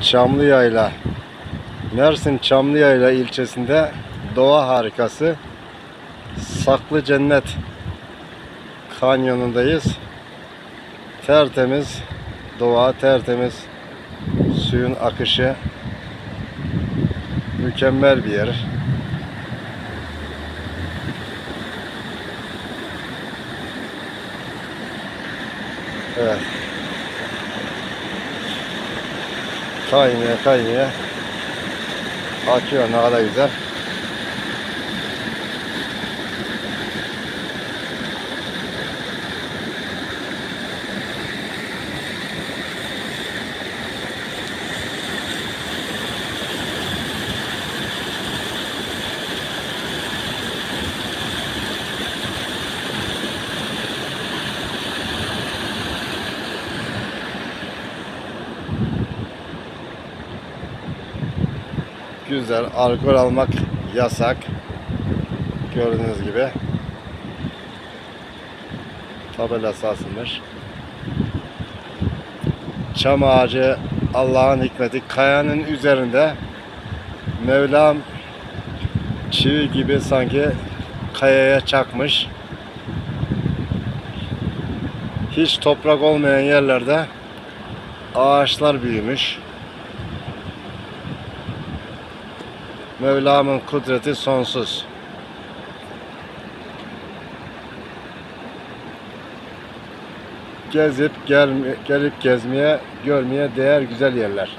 Çamlıyayla Mersin Çamlıyayla ilçesinde doğa harikası Saklı Cennet kanyonundayız. Tertemiz doğa, tertemiz suyun akışı mükemmel bir yer. Evet. Kaynaya kaynaya akıyor ne kadar güzel. Güzel. Alkol almak yasak. Gördüğünüz gibi. Tabelası asılmış. Çam ağacı Allah'ın hikmeti kayanın üzerinde Mevlam çivi gibi sanki kayaya çakmış. Hiç toprak olmayan yerlerde ağaçlar büyümüş. Mevlam'ın kudreti sonsuz. Gezip gel, gelip gezmeye, görmeye değer güzel yerler.